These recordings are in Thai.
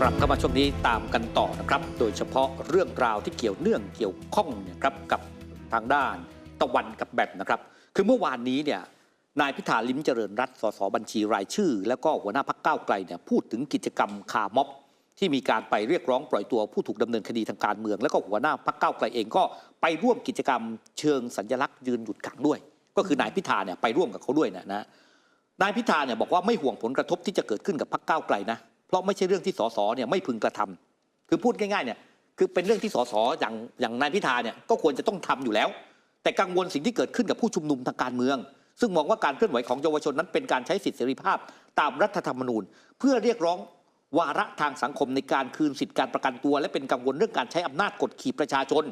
กลับเข้ามาช่วงนี้ตามกันต่อนะครับ โดยเฉพาะเรื่องราวที่เกี่ยวเนื่องเกี่ยวข้องเนี่ยครับกับทางด้านตะวันกับแบมนะครับ คือเมื่อวานนี้เนี่ยนายพิธาลิ้มเจริญรัตสสบัญชีรายชื่อ แล้วก็หัวหน้าพักก้าวไกลเนี่ยพูดถึงกิจกรรมคาม็อบที่มีการไปเรียกร้องปล่อยตัวผู้ถูกดำเนินคดีทางการเมือง แล้วก็หัวหน้าพักก้าวไกลเองก็ไปร่วมกิจกรรมเชิงสัญลักษณ์ยืนหยุดขังด้วย ก็คือนายพิธาเนี่ยไปร่วมกับเขาด้วยนะนะนายพิธาเนี่ยบอกว่าไม่ห่วงผลกระทบที่จะเกิดขึ้นกับพรรคก้าวไกลนะ เพราะไม่ใช่เรื่องที่สสเนี่ยไม่พึงกระทำคือพูดง่ายๆเนี่ยคือเป็นเรื่องที่สสอย่างอย่างนายพิธาเนี่ยก็ควรจะต้องทำอยู่แล้ว แต่กังวลสิ่งที่เกิดขึ้นกับผู้ชุมนุมทางการเมือง ซึ่งมองว่าการเคลื่อนไหวของเยาวชนนั้นเป็นการใช้สิทธิเสรีภาพตามรัฐธรรมนูญ เพื่อเรียกร้องวาระทางสังคมในการคืนสิทธิการประกันตัว และเป็นกังวลเรื่องการใช้อำนาจกดขี่ประชาชน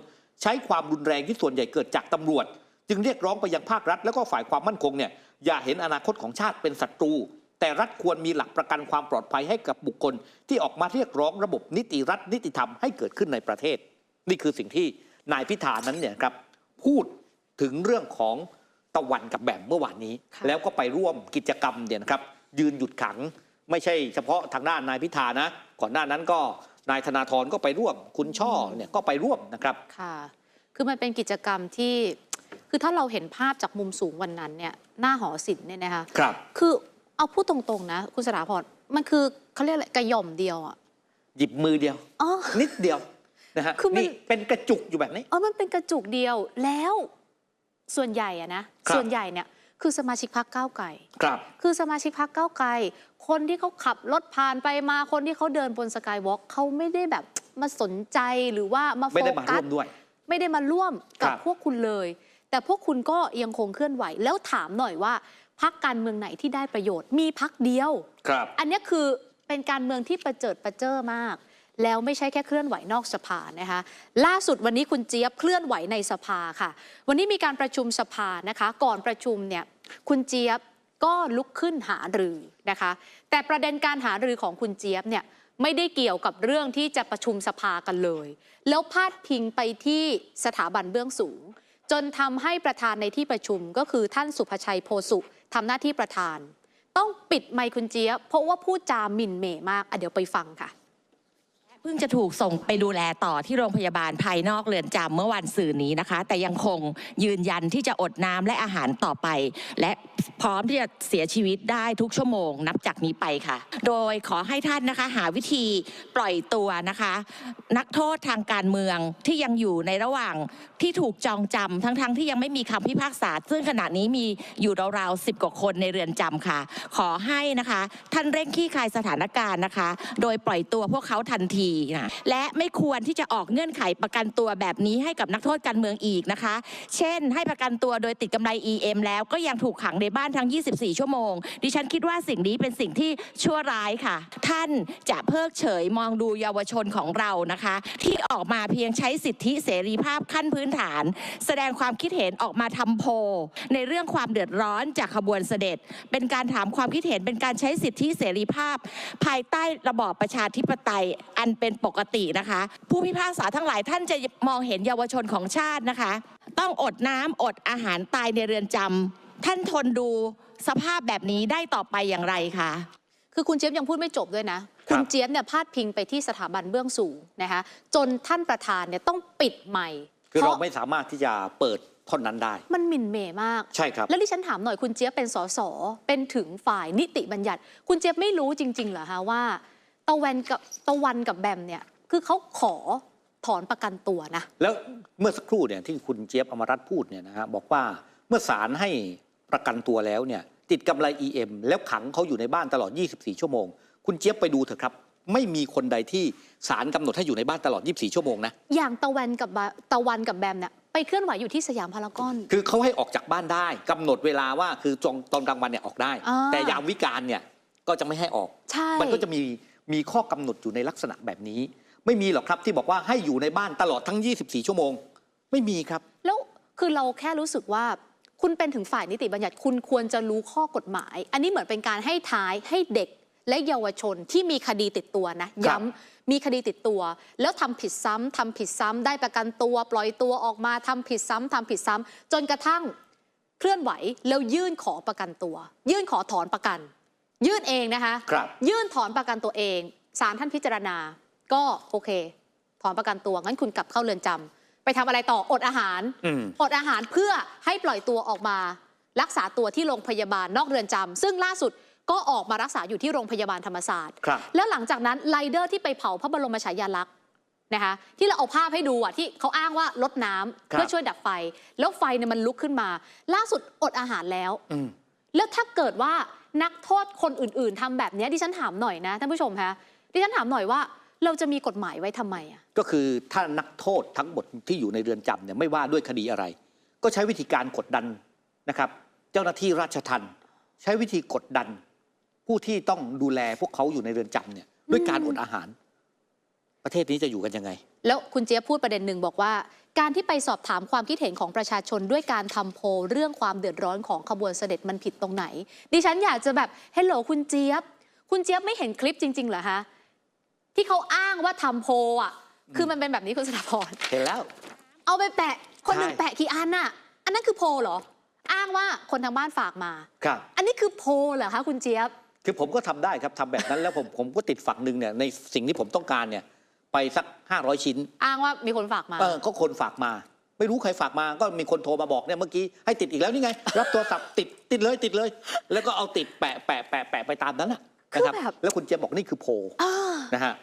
ใช้ความรุนแรงที่ส่วนใหญ่เกิดจากตำรวจ จึงเรียกร้องไปยังภาครัฐ แล้วก็ฝ่ายความมั่นคงเนี่ยอย่าเห็นอนาคตของชาติเป็นศัตรู แต่รัฐควรมีหลักประกันความปลอดภัยให้กับบุคคล ที่ออกมาเรียกร้องระบบนิติรัฐนิติธรรมให้เกิดขึ้นในประเทศ นี่คือสิ่งที่นายพิธานั้นเนี่ยครับพูดถึงเรื่องของตะวันกับแบ่มเมื่อวานนี้ค่ะแล้วก็ไปร่วมกิจกรรมเนี่ยนะครับยืนหยุดขัง ไม่ใช่เฉพาะทางด้านนายพิธานะก่อนหน้านั้นก็นายธนาธรก็ไปร่วม คุณช่อเนี่ยก็ไปร่วมนะครับค่ะ คือมันเป็นกิจกรรมที่คือถ้าเราเห็นภาพจากมุมสูงวันนั้นเนี่ยหน้าหอศิลป์เนี่ยนะคะครับคือ เอาพูดตรงๆนะ คุณสถาพรมันคือเขาเรียกอะไรกระหย่อมเดียวอะหยิบมือเดียวอ๋อ นิดเดียวนะฮะคือมัน นี่เป็นกระจุกอยู่แบบนี้ เออมันเป็นกระจุกเดียวแล้วส่วนใหญ่อะนะ ครับ ส่วนใหญ่เนี่ยคือสมาชิกพรรคก้าวไกล ครับ คือสมาชิกพรรคก้าวไกล คนที่เขาขับรถผ่านไปมาคนที่เขาเดินบนสกายวอล์กเขาไม่ได้แบบมาสนใจหรือว่ามาโฟไม่ได้มากัร่สวมด้วย ไม่ได้มาร่วมกับครับ พวกคุณเลย แต่พวกคุณก็ยังคงเคลื่อนไหว แล้วถามหน่อยว่า พักการเมืองไหนที่ได้ประโยชน์ มีพักเดียว ครับ อันเนี้ยคือเป็นการเมืองที่ประเจิดประเจ้อมาก แล้วไม่ใช่แค่เคลื่อนไหวนอกสภานะคะ ล่าสุดวันนี้คุณเจี๊ยบเคลื่อนไหวในสภาค่ะ วันนี้มีการประชุมสภานะคะ ก่อนประชุมเนี่ยคุณเจี๊ยบก็ลุกขึ้นหารือนะคะ แต่ประเด็นการหารือของคุณเจี๊ยบเนี่ยไม่ได้เกี่ยวกับเรื่องที่จะประชุมสภากันเลย แล้วพาดพิงไปที่สถาบันเบื้องสูง จนทำให้ประธานในที่ประชุมก็คือท่านสุภชัยโพสุทำหน้าที่ประธาน ต้องปิดไมค์คุณเจี๊ยบเพราะว่าพูดจาหมิ่นเหม่มากอะเดี๋ยวไปฟังค่ะ พิ่งจะถูกส่งไปดูแลต่อที่โรงพยาบาลภายนอกเรือนจำเมื่อวันสื่อนี้นะคะ แต่ยังคงยืนยันที่จะอดน้ำและอาหารต่อไป และพร้อมที่จะเสียชีวิตได้ทุกชั่วโมงนับจากนี้ไปค่ะ โดยขอให้ท่านนะคะหาวิธีปล่อยตัวนะคะ นักโทษทางการเมืองที่ยังอยู่ในระหว่างที่ถูกจองจำทั้งๆที่ยังไม่มีคำพิพากษา ซึ่งขณะนี้มีอยู่ราวๆสิบกว่าคนในเรือนจำค่ะ ขอให้นะคะ ท่านเร่งคลี่คลายสถานการณ์นะคะ โดยปล่อยตัวพวกเขาทันทีนะและไม่ควรที่จะออกเงื่อนไขประกันตัวแบบนี้ให้กับนักโทษการเมืองอีกนะคะ เช่น ให้ประกันตัวโดยติดกำไร EM แล้วก็ยังถูกขังในบ้านทั้ง 24 ชั่วโมง ดิฉันคิดว่าสิ่งนี้เป็นสิ่งที่ชั่วร้ายค่ะ ท่านจะเพิกเฉยมองดูเยาวชนของเรานะคะ ที่ออกมาเพียงใช้สิทธิเสรีภาพขั้นพื้นฐาน แสดงความคิดเห็นออกมาทำโพในเรื่องความเดือดร้อนจากขบวนเสด็จ เป็นการถามความคิดเห็นเป็นการใช้สิทธิเสรีภาพ ภายใต้ระบอบประชาธิปไตยอันเป็นปกตินะคะ ผู้พิพากษาทั้งหลายท่านจะมองเห็นเยาวชนของชาตินะคะ ต้องอดน้ำอดอาหารตายในเรือนจำท่านทนดูสภาพแบบนี้ได้ต่อไปอย่างไรคะคือคุณเจี๊ยบยังพูดไม่จบด้วยนะ คุณเจี๊ยบเนี่ยพาดพิงไปที่สถาบันเบื้องสูงนะคะจนท่านประธานเนี่ยต้องปิดไมค์คือเพเราราะไม่สามารถที่จะเปิดท่อนนั้นได้ มันหมิ่นเหม่มาก ใช่ครับ แล้วดิฉันถามหน่อยคุณเจี๊ยบเป็นสสเป็นถึงฝ่ายนิติบัญญัติ คุณเจี๊ยบไม่รู้จริงๆเหรอคะว่า ตะวันกับตะวันกับแบมเนี่ยคือเขาขอถอนประกันตัวนะ แล้วเมื่อสักครู่เนี่ยที่คุณเจี๊ยบอมรัตน์พูดเนี่ยนะฮะบอกว่าเมื่อศาลให้ประกันตัวแล้วเนี่ยติดกำไร EM แล้วขังเขาอยู่ในบ้านตลอด 24 ชั่วโมง คุณเจี๊ยบไปดูเถอะครับ ไม่มีคนใดที่ศาลกำหนดให้อยู่ในบ้านตลอด 24 ชั่วโมงนะ อย่างตะวันกับบะตะวันกับแบมเนี่ยไปเคลื่อนไหวอยู่ที่สยามพารากอน คือเขาให้ออกจากบ้านได้กำหนดเวลาว่าคือจองตอนกลางวันเนี่ยออกได้อ่าแต่ยามวิการเนี่ยก็จะไม่ให้ออกใช่มันก็จะมี มีข้อกำหนดอยู่ในลักษณะแบบนี้ ไม่มีหรอกครับที่บอกว่าให้อยู่ในบ้านตลอดทั้ง 24 ชั่วโมง ไม่มีครับ แล้วคือเราแค่รู้สึกว่าคุณเป็นถึงฝ่ายนิติบัญญัติคุณควรจะรู้ข้อกฎหมาย อันนี้เหมือนเป็นการให้ท้ายให้เด็กและเยาวชนที่มีคดีติดตัวนะครับย้ำมีคดีติดตัว แล้วทำผิดซ้ำทำผิดซ้ำได้ประกันตัว ปล่อยตัวออกมาทำผิดซ้ำทำผิดซ้ำจนกระทั่งเคลื่อนไหวแล้วยื่นขอประกันตัว ยื่นขอถอนประกัน ยื่นเองนะคะ ครับยื่นถอนประกันตัวเองศาลท่านพิจารณา ก็โอเค ถอนประกันตัวงั้นคุณกลับเข้าเรือนจำไปทำอะไรต่ออดอาหาร อืม อดอาหารเพื่อให้ปล่อยตัวออกมา รักษาตัวที่โรงพยาบาลนอกเรือนจำซึ่งล่าสุดก็ออกมารักษาอยู่ที่โรงพยาบาลธรรมศาสตร์ ครับ แล้วหลังจากนั้นไลเดอร์ที่ไปเผาพระบรมฉายาลักษณ์นะคะที่เราเอาภาพให้ดูอะที่เขาอ้างว่าลดน้ำครับ เพื่อช่วยดับไฟ แล้วไฟเนี่ยมันลุกขึ้นมา ล่าสุดอดอาหารแล้ว อืม แล้วถ้าเกิดว่า นักโทษคนอื่นๆทำแบบนี้ดิฉันถามหน่อยนะท่านผู้ชมคะดิฉันถามหน่อยว่าเราจะมีกฎหมายไว้ทำไมอะก็คือถ้านักโทษทั้งหมดที่อยู่ในเรือนจำเนี่ยไม่ว่าด้วยคดีอะไร ก็ใช้วิธีการกดดันนะครับ เจ้าหน้าที่ราชทัณฑ์ใช้วิธีกดดัน ผู้ที่ต้องดูแลพวกเขาอยู่ในเรือนจำเนี่ยด้วยการอดอาหาร ประเทศนี้จะอยู่กันยังไง แล้วคุณเจี๊ยบพูดประเด็นหนึ่งบอกว่า การที่ไปสอบถามความคิดเห็นของประชาชนด้วยการทำโพลเรื่องความเดือดร้อนของขบวนเสด็จมันผิดตรงไหน ดิฉันอยากจะแบบเฮลโหลคุณเจี๊ยบ คุณเจี๊ยบไม่เห็นคลิปจริงๆเหรอคะที่เขาอ้างว่าทำโพลอะ คือมันเป็นแบบนี้คุณสถาพรเห็นแล้ว เอาไปแปะคนหนึ่งใช่แปะกี่อันน่ะ อันนั้นคือโพลเหรอ อ้างว่าคนทางบ้านฝากมาครับอันนี้คือโพลเหรอคะคุณเจี๊ยบ คือผมก็ทำได้ครับทำแบบนั้นแล้วผมผมก็ติดฝักหนึ่งเนี่ยในสิ่งที่ผมต้องการเนี่ย ไปสัก 500 ชิ้นอ้างว่ามีคนฝากมา เออก็คนฝากมา ไม่รู้ใครฝากมาก็มีคนโทรมาบอกเนี่ยเมื่อกี้ให้ติดอีกแล้วนี่ไง รับโทรศัพท์ติดติดเลยติดเลย แล้วก็เอาติดแปะแปะแปะแปะไปตามนั้นนะนะครับคือแบบ แล้วคุณเจยบบอกนี่คือโพลอ่า นะฮะ